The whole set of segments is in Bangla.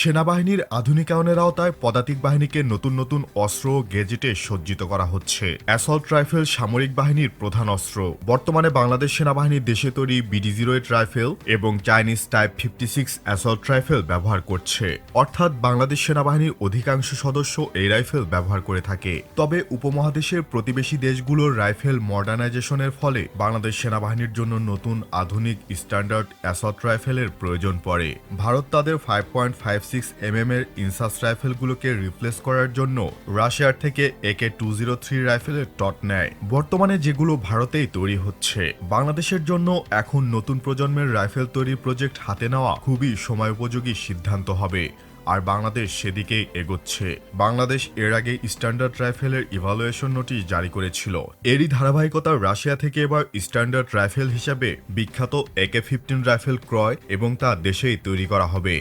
সেনাবাহিনীর আধুনিকায়নের আওতায় পদাতিক বাহিনীকে নতুন নতুন অস্ত্র গেজেটে সজ্জিত করা হচ্ছে। অ্যাসল্ট রাইফেল সামরিক বাহিনীর প্রধান অস্ত্র। বর্তমানে বাংলাদেশ সেনাবাহিনী দেশে তৈরি বিডি জিরো এইট রাইফেল এবং Chinese type fifty six assault rifle ব্যবহার করছে। অর্থাৎ বাংলাদেশ সেনাবাহিনীর অধিকাংশ সদস্য এই রাইফেল ব্যবহার করে থাকে। তবে উপমহাদেশের প্রতিবেশী দেশগুলোর রাইফেল মডার্নাইজেশনের ফলে বাংলাদেশ সেনাবাহিনীর জন্য নতুন আধুনিক স্ট্যান্ডার্ড অ্যাসল্ট রাইফেলের প্রয়োজন পড়ে। ভারত তাদের five point five six MM এর ইনসাস রাইফেলগুলোকে রিপ্লেস করার জন্য রাশিয়ার থেকে একে টু জিরো থ্রি রাইফেলের টট নেয়। বর্তমানে যেগুলো ভারতেই তৈরি হচ্ছে। বাংলাদেশের জন্য এখন নতুন প্রজন্মের রাইফেল তৈরির প্রজেক্ট হাতে নেওয়া খুবই সময়োপযোগী সিদ্ধান্ত হবে। আর বাংলাদেশ সেদিকেই এগোচ্ছে। বাংলাদেশ এর আগে স্ট্যান্ডার্ড রাইফেলের ইভালুয়েশন নোটিশ জারি করেছিল। এরই ধারাবাহিকতা রাশিয়া থেকে এবার স্ট্যান্ডার্ড রাইফেল হিসাবে বিখ্যাত একে ফিফটিন রাইফেল ক্রয় এবং তা দেশেই তৈরি করা হবে।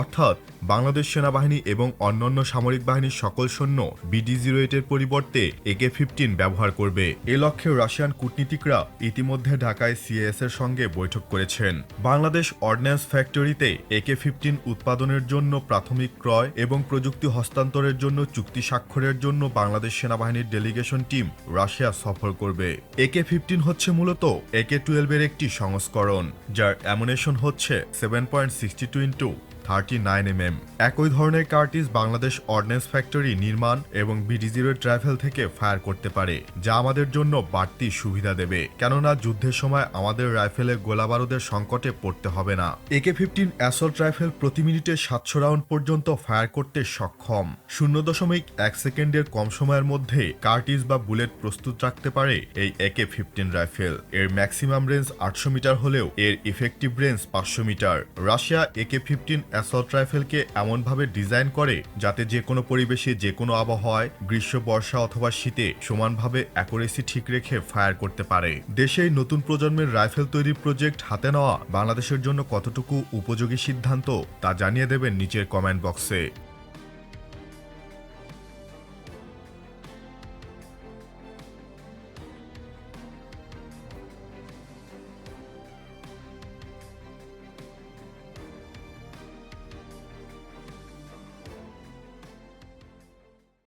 অর্থাৎ বাংলাদেশ সেনাবাহিনী এবং অন্যান্য সামরিক বাহিনীর সকল সৈন্য বিডি জিরো এইটের পরিবর্তে একে ফিফটিন ব্যবহার করবে। এ লক্ষ্যে রাশিয়ান কূটনীতিকরা ইতিমধ্যে ঢাকায় সিএস এর সঙ্গে বৈঠক করেছেন। বাংলাদেশ অর্ডিন্যান্স ফ্যাক্টরিতে একে ফিফটিন উৎপাদনের জন্য প্রাথমিক ক্রয় এবং প্রযুক্তি হস্তান্তরের জন্য চুক্তি স্বাক্ষরের জন্য বাংলাদেশ সেনাবাহিনীর ডেলিগেশন টিম রাশিয়া সফর করবে। একে ফিফটিন হচ্ছে মূলত একে টুয়েলভের একটি সংস্করণ, যার অ্যামুনেশন হচ্ছে seven point sixty two into thirty nine M M একই ধরনের কার্টিস বাংলাদেশ অর্ডিন্যান্স ফ্যাক্টরি নির্মাণ এবং বিডি জিরো ট্রাভেল থেকে ফায়ার করতে পারে, যা আমাদের জন্য বাড়তি সুবিধা দেবে। কেননা যুদ্ধের সময় আমাদের রাইফেলে গোলাবারুদের সংকটে পড়তে হবে না। একে ফিফটিন অ্যাসল্ট রাইফেল প্রতি মিনিটে সাতশো রাউন্ড পর্যন্ত ফায়ার করতে সক্ষম। শূন্য দশমিক এক সেকেন্ডের কম সময়ের মধ্যে কার্টিস বা বুলেট প্রস্তুত রাখতে পারে এই একে ফিফটিন রাইফেল। এর ম্যাক্সিমাম রেঞ্জ আটশো মিটার হলেও এর ইফেক্টিভ রেঞ্জ পাঁচশো metre. Russia AK fifteen assault রাইফেলকে এমনভাবে ডিজাইন করে যাতে যে কোনো পরিবেশে যে কোনো আবহাওয়ায় গ্রীষ্ম, বর্ষা অথবা শীতে সমানভাবে অ্যাকুরেসি ঠিক রেখে ফায়ার করতে পারে। দেশে নতুন প্রজন্মের রাইফেল তৈরির প্রজেক্ট হাতে নেওয়া বাংলাদেশের জন্য কতটুকু উপযোগী সিদ্ধান্ত তা জানিয়ে দেবেন নিচের কমেন্ট বক্সে।